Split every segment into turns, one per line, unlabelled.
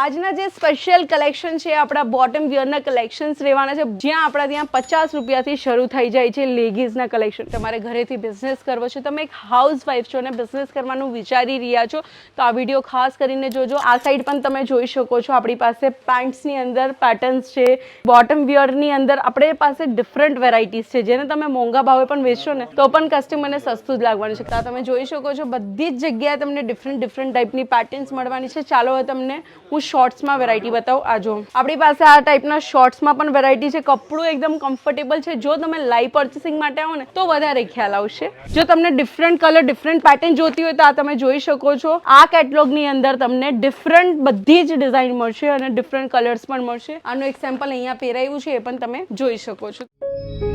આજના જે special collection છે, આપણા બોટમ વિયરના કલેક્શન્સ રહેવાના છે, જ્યાં આપણા ત્યાં પચાસ રૂપિયાથી શરૂ થઈ જાય છે લેગીઝના કલેક્શન તમારે ઘરેથી બિઝનેસ કરવો છે, તમે એક હાઉસ વાઇફ છો અને બિઝનેસ કરવાનું વિચારી રહ્યા છો, તો આ વીડિયો ખાસ કરીને જોજો. આ સાઈડ પણ તમે જોઈ શકો છો, આપણી પાસે પેન્ટ્સની અંદર પેટર્ન્સ છે બોટમ વિયરની અંદર આપણી પાસે ડિફરન્ટ વેરાયટીઝ છે. જેને તમે મોંઘા ભાવે પણ વેચશો ને, તો પણ કસ્ટમરને સસ્તું જ લાગવાનું છે. તો તમે જોઈ શકો છો, બધી જ જગ્યાએ તમને ડિફરન્ટ ડિફરન્ટ ટાઈપની પેટર્ન્સ મળવાની છે. ચાલો તમને હું શોર્ટ્સમાં વેરાયટી બતાવું. આ જો, આપણી પાસે આ ટાઈપના શોર્ટ્સમાં પણ વેરાયટી છે. કપડું એકદમ કમ્ફર્ટેબલ છે. જો તમે લાઈવ પર્ચેસિંગ માટે આવો ને, તો વધારે ખ્યાલ આવશે. જો તમને ડિફરન્ટ કલર ડિફરન્ટ પેટર્ન જોતી હોય તો આ તમે જોઈ શકો છો. આ કેટલોગની અંદર તમને ડિફરન્ટ બધી જ ડિઝાઇન મળશે અને ડિફરન્ટ કલર્સ પણ મળશે. આનું એક સેમ્પલ અહીંયા પહેરાયું છે, એ પણ તમે જોઈ શકો છો.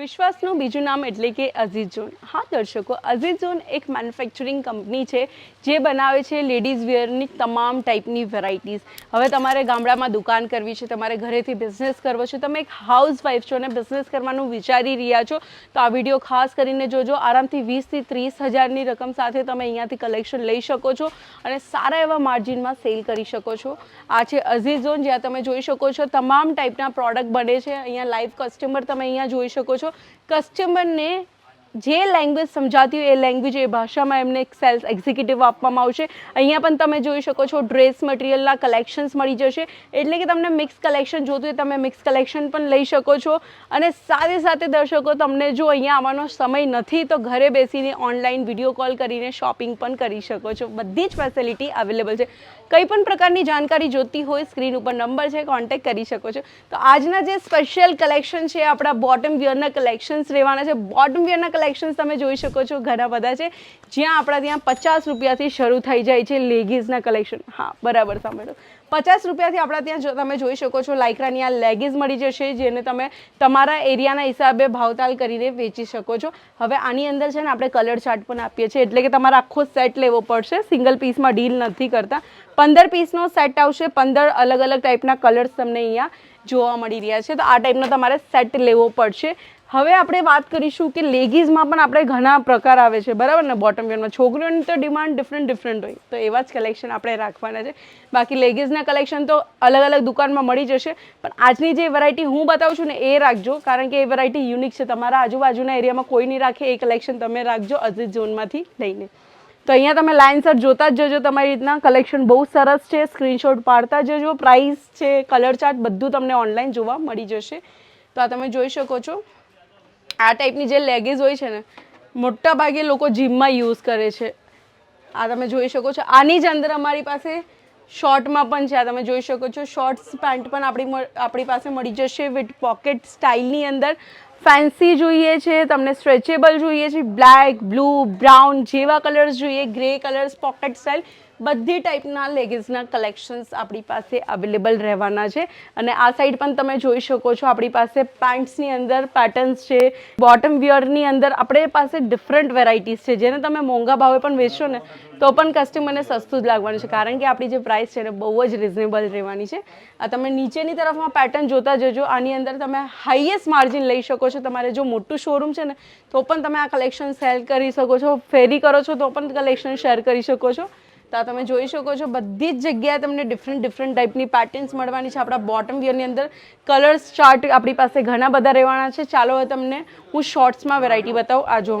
વિશ્વાસનું બીજું નામ એટલે કે અઝીઝ ઝોન હા, દર્શકો અઝીઝોન એક મેન્યુફેક્ચરિંગ કંપની છે જે બનાવે છે લેડીઝ વેરની તમામ ટાઈપની વેરાયટીઝ હવે તમારે ગામડામાં દુકાન કરવી છે, તમારે ઘરેથી બિઝનેસ કરવો છે, તમે એક હાઉસ વાઇફ છો અને બિઝનેસ કરવાનું વિચારી રહ્યા છો, તો આ વીડિયો ખાસ કરીને જોજો. આરામથી વીસથી ત્રીસ હજારની રકમ સાથે તમે અહીંયાથી કલેક્શન લઈ શકો છો અને સારા એવા માર્જિનમાં સેલ કરી શકો છો. આ છે અઝીઝોન જ્યાં તમે જોઈ શકો છો, તમામ ટાઈપના પ્રોડક્ટ બને છે. અહીંયા લાઈવ કસ્ટમર તમે અહીંયા જોઈ શકો છો. કસ્ટમરને જે લેંગ્વેજ સમજાતી હોય એ લેંગ્વેજ એ ભાષામાં એમને સેલ્સ એક્ઝિક્યુટિવ આપવામાં આવશે. અહીંયા પણ તમે જોઈ શકો છો ડ્રેસ મટીરિયલના કલેક્શન્સ મળી જશે. એટલે કે તમને મિક્સ કલેક્શન જોતું હોય તમે મિક્સ કલેક્શન પણ લઈ શકો છો. અને સાથે સાથે દર્શકો, તમને જો અહીંયા આવવાનો સમય નથી, તો ઘરે બેસીને ઓનલાઈન વીડિયો કોલ કરીને શોપિંગ પણ કરી શકો છો. બધી જ ફેસિલિટી અવેલેબલ છે. કંઈ પણ પ્રકારની જાણકારી જોતી હોય સ્ક્રીન ઉપર નંબર છે કોન્ટેક્ટ કરી શકો છો. તો આજના જે સ્પેશિયલ કલેક્શન છે, આપણા બોટમ વિયરના કલેક્શન્સ રહેવાના છે. બોટમ વિયરના કલેક્શન્સ તમે જોઈ શકો છો ઘણા બધા છે. જ્યાં આપણા ત્યાં પચાસ રૂપિયાથી શરૂ થઈ જાય છે લેગીઝના કલેક્શન હા, બરાબર સાંભળો પચાસ રૂપિયાથી આપણા ત્યાં તમે જોઈ શકો છો લાઇકરાની આ લેગીઝ મળી જશે, જેને તમે તમારા એરિયાના હિસાબે ભાવતાલ કરીને વેચી શકો છો. હવે આની અંદર છે ને આપણે કલર ચાર્ટ પણ આપીએ છીએ. એટલે કે તમારે આખો સેટ લેવો પડશે. સિંગલ પીસમાં ડીલ નથી કરતા. પંદર પીસનો સેટ આવશે. પંદર અલગ અલગ ટાઈપના કલર્સ તમને અહીંયા જોવા મળી રહ્યા છે. તો આ ટાઈપનો તમારે સેટ લેવો પડશે. હવે આપણે વાત કરીશું કે લેગીઝમાં પણ આપણે ઘણા પ્રકાર આવે છે, બરાબર ને? બોટમ વેરમાં છોકરીઓની તો ડિમાન્ડ ડિફરન્ટ ડિફરન્ટ હોય. તો એવા જ કલેક્શન આપણે રાખવાના છે. બાકી લેગીઝના કલેક્શન તો અલગ અલગ દુકાનમાં મળી જશે. પણ આજની જે વેરાયટી હું બતાવું છું ને, એ રાખજો. કારણ કે એ વેરાયટી યુનિક છે. તમારા આજુબાજુના એરિયામાં કોઈ નહીં રાખે. એ કલેક્શન તમે રાખજો અઝીઝ ઝોનમાંથી લઈને. તો અહીંયા તમે લાઇનસર જોતા જ જજો તમારી રીતના. કલેક્શન બહુ સરસ છે. સ્ક્રીનશોટ પાડતા જજો. પ્રાઇસ છે કલર ચાર્ટ બધું તમને ઓનલાઈન જોવા મળી જશે. તો આ તમે જોઈ શકો છો. આ ટાઈપની જે લેગીઝ હોય છે ને, મોટા ભાગે લોકો જીમમાં યુઝ કરે છે. આ તમે જોઈ શકો છો. આની જ અંદર અમારી પાસે શોર્ટમાં પણ છે. આ તમે જોઈ શકો છો. શોર્ટ્સ પેન્ટ પણ આપણી આપણી પાસે મળી જશે વિથ પોકેટ સ્ટાઇલની અંદર. ફેન્સી જોઈએ છે, તમને સ્ટ્રેચેબલ જોઈએ છે. બ્લેક બ્લુ બ્રાઉન જેવા કલર્સ જોઈએ. ગ્રે કલર્સ પોકેટ સ્ટાઇલ બધી ટાઈપના લેગીઝના કલેક્શન્સ આપણી પાસે અવેલેબલ રહેવાના છે. અને આ સાઈડ પણ તમે જોઈ શકો છો, આપણી પાસે પેન્ટ્સની અંદર પેટર્ન્સ છે બોટમ વિયરની અંદર આપણી પાસે ડિફરન્ટ વેરાયટીઝ છે. જેને તમે મોંઘા ભાવે પણ વેચશો ને, તો પણ કસ્ટમરને સસ્તું જ લાગવાનું છે. કારણ કે આપણી જે પ્રાઇસ છે ને બહુ જ રિઝનેબલ રહેવાની છે. આ તમે નીચેની તરફમાં પેટર્ન જોતા જજો. આની અંદર તમે હાઈએસ્ટ માર્જિન લઈ શકો છો. તમારે જો મોટું શોરૂમ છે ને, તો પણ તમે આ કલેક્શન સેલ કરી શકો છો. ફેરી કરો છો, તો પણ કલેક્શન શેર કરી શકો છો. તો આ તમે જોઈ શકો છો, બધી જ જગ્યાએ તમને ડિફરન્ટ ડિફરન્ટ ટાઈપની પેટર્ન્સ મળવાની છે. આપણા બોટમ વિયરની અંદર કલર્સ ચાર્ટ આપણી પાસે ઘણા બધા રહેવાના છે. ચાલો હવે તમને હું શોર્ટ્સમાં વેરાયટી બતાવું. આ જો.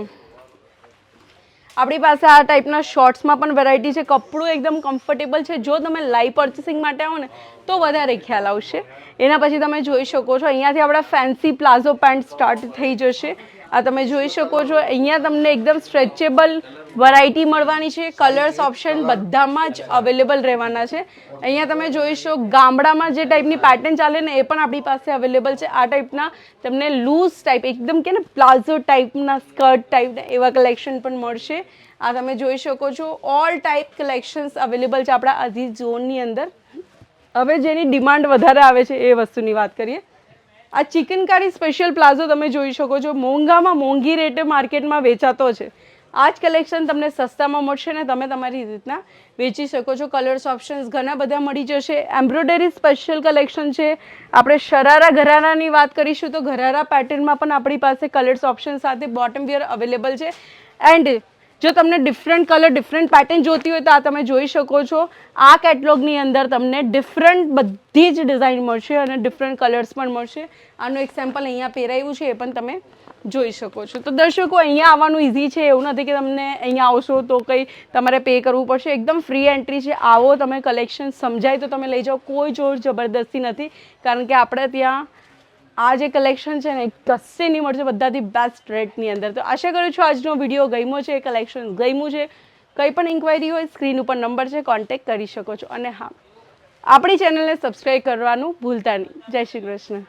આપણી પાસે આ ટાઈપના શોર્ટ્સમાં પણ વેરાયટી છે. કપડું એકદમ કમ્ફર્ટેબલ છે. જો તમે લાઈવ પર્ચેસિંગ માટે આવો ને, તો વધારે ખ્યાલ આવશે. એના પછી તમે જોઈ શકો છો, અહીંયાથી આપણા ફેન્સી પ્લાઝો પેન્ટ સ્ટાર્ટ થઈ જશે. આ તમે જોઈ શકો છો. અહીંયા તમને એકદમ સ્ટ્રેચેબલ વેરાયટી મળવાની છે. કલર્સ ઓપ્શન બધામાં જ અવેલેબલ રહેવાના છે. અહીંયા તમે જોઈશો ગામડામાં જે ટાઈપની પેટર્ન ચાલે ને એ પણ આપણી પાસે અવેલેબલ છે. આ ટાઈપના તમને લૂઝ ટાઈપ એકદમ કે ને પ્લાઝો ટાઈપના સ્કર્ટ ટાઈપના એવા કલેક્શન પણ મળશે. આ તમે જોઈ શકો છો ઓલ ટાઈપ કલેક્શન્સ અવેલેબલ છે આપણા અઝીઝ ઝોનની અંદર. હવે જેની ડિમાન્ડ વધારે આવે છે એ વસ્તુની વાત કરીએ. આ ચિકનકારી સ્પેશિયલ પ્લાઝો તમે જોઈ શકો છો. મોંઘામાં મોંઘી રેટે માર્કેટમાં વેચાતો છે. આ જ કલેક્શન તમને સસ્તામાં મળશે ને તમે તમારી રીતના વેચી શકો છો. કલર્સ ઓપ્શન્સ ઘણા બધા મળી જશે. એમ્બ્રોઇડરી સ્પેશિયલ કલેક્શન છે. આપણે શરારા ઘરારાની વાત કરીશું તો ઘરારા પેટર્નમાં પણ આપણી પાસે કલર્સ ઓપ્શન સાથે બોટમ વેર અવેલેબલ છે. એન્ડ જો તમને ડિફરન્ટ કલર ડિફરન્ટ પેટર્ન જોતી હોય તો આ તમે જોઈ શકો છો. આ કેટલોગની અંદર તમને ડિફરન્ટ બધી જ ડિઝાઇન મળશે અને ડિફરન્ટ કલર્સ પણ મળશે. આનું એક સેમ્પલ અહીંયા પહેરાયું છે, એ પણ તમે જોઈ શકો છો. તો દર્શકો, અહીંયા આવવાનું ઇઝી છે. એવું નથી કે તમને અહીંયા આવશો તો કંઈ તમારે પે કરવું પડશે. એકદમ ફ્રી એન્ટ્રી છે. આવો તમે કલેક્શન સમજાય તો તમે લઈ જાઓ. કોઈ જોર જબરદસ્તી નથી. કારણ કે આપણે ત્યાં આ જે કલેક્શન છે ને કસે નહીં મળશે બધાથી બેસ્ટ રેટની અંદર. તો આશા કરું છું આજનો વીડિયો ગમ્યો છે કલેક્શન ગમ્યું છે. કંઈ પણ ઇન્ક્વાયરી હોય સ્ક્રીન ઉપર નંબર છે કોન્ટેક્ટ કરી શકો છો. અને હા, આપણી ચેનલને સબસ્ક્રાઈબ કરવાનું ભૂલતા નહીં. જય શ્રી કૃષ્ણ.